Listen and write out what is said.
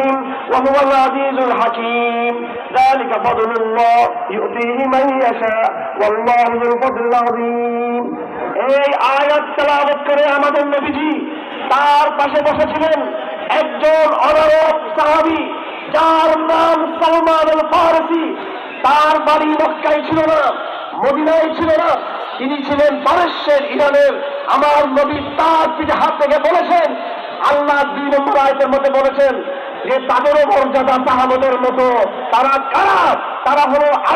يلحقوا بهم وهو العزيز الحكيم ذلك فضل الله يؤتيه من يشاء والله ذو الفضل العظيم এই আয়াত তেলাওয়াত করে আমাদের নবীজি তার পাশে বসেছিলেন একজন অনারব সাহাবী যার নাম সালমান আল ফারসি তার বাড়ি মক্কায় ছিল না মদিনায় ছিল না তিনি ছিলেন পারস্যের ইরানের আমার নবী তার পিঠে হাত থেকে বলেছেন আল্লাহ দুই নম্বর আয়তের মধ্যে বলেছেন যে তাদেরও মর্যাদা সাহাবদের মতো তারা কারা? তারা হলো